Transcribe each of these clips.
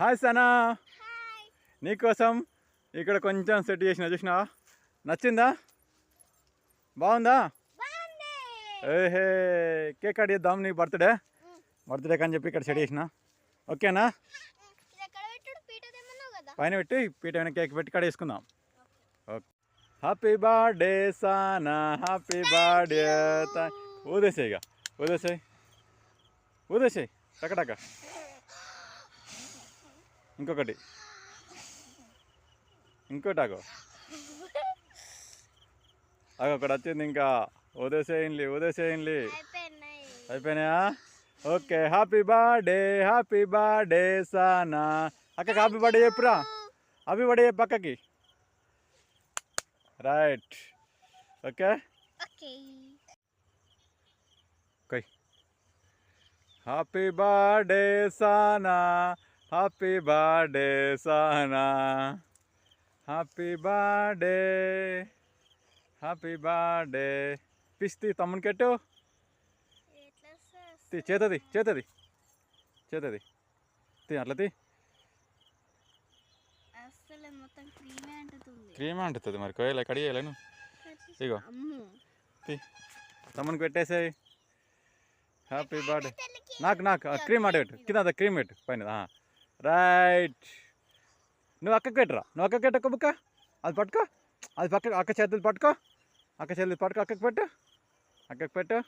Hi Sana. నీకోసం ఇక్కడ కొంచెం సెట్ చేసిన చూసినా? నచ్చిందా? బాగుందా? ఏహే కేక్ కట్ చేద్దాం నీ బర్త్డే. బర్త్డే అని చెప్పి ఇక్కడ సెట్ చేసిన. ఓకేనా? పైన పెట్టి పీట పైన కేక్ పెట్టి కట్ చేసుకుందాం. Okay. Happy birthday Sana happy birthday ఊదేసాయి ఇక. ఊదేసాయి. ఊదేసాయి. టకటక. ఇంకొకటి. ఇంకోటి ఆగో. ఆగో ఒకటి వచ్చింది ఇంకా. ఊదేసేయండి ఊదేసేయండి అయిపోయినాయి? Okay happy birthday happy birthday Sana. అక్కకి హ్యాపీ బర్త్డే చెప్పురా. హ్యాపీ బర్త్డే చెప్పు అక్కకి. Right. Okay? Okay. Okay. Happy birthday Sana. Happy birthday Sana happy birthday happy birthday పిస్తి తమ్ముని కెట్టు? తీ చేతది చేతది. చేతది. తీ అట్లా తీ. క్రీమే అంటుంది మరి కోయలే కడిగేయలేను ఇగో. తీ తమ్మునికి పెట్టేసాయి. హ్యాపీ బర్త్డే నాకు నాకు క్రీమ్ ఆడ పెట్టు. కింద క్రీమ్ పెట్టు పైన. రైట్ నువ్వు అక్కకి పెట్టురా నువ్వు అక్కకి పెట్టు బుక్క? అది పట్టుకో. అది పక్క అక్క చేతులు పట్టుకో. అక్క చేతులు పట్టుకో అక్కకి పెట్టు. అక్కకి పెట్టు.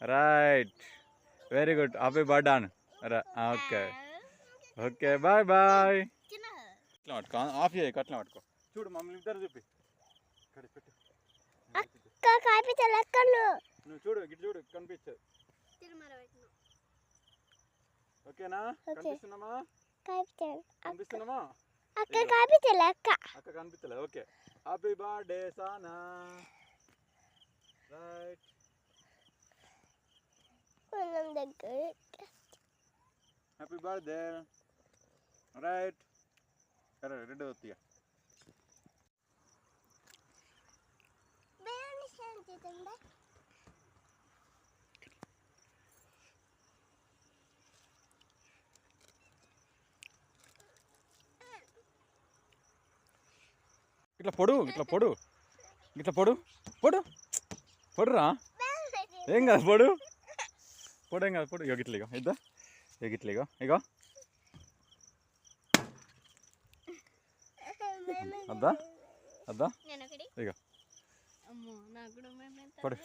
Right very good happy birthday Anu okay okay bye bye ఇట్లా పట్టుకో ఆఫ్ చేయకు అట్లా పట్టుకో చూడు మమ్మల్ని ఇద్దరు చూపి. ఇక్కడ పెట్టు. నువ్వు చూడు ఇటు చూడు కనిపించదు. ఓకేనా? ఓకే. కనిపిస్తున్నామా కాపీ కనిపిస్తున్నామా అక్క కాపీ లెక్క అక్క. కనిపించలేదు okay. Happy birthday Sana right మనం దగ్గర హ్యాపీ బర్త్డే రైట్ సరే రెండు వస్తాయి బిర్యానీ చేస్తుందా ఇట్లా పొడు ఇట్లా పొడు. ఇట్లా పొడు. పొడు. పొడురా? ఏం కాదు పొడు. పొడు ఏం కాదు పొడు. ఇగో ఇట్లా ఇగో ఇద్దా? ఇగో ఇట్లా ఇగో ఇగో. అద్దా? అద్దా? ఇగో. పడు.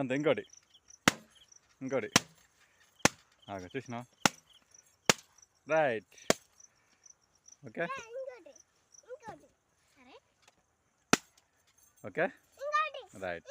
అంత ఇంకోటి. ఇంకోటి. చూసినా రైట్. ఓకే? ఓకే? రైట్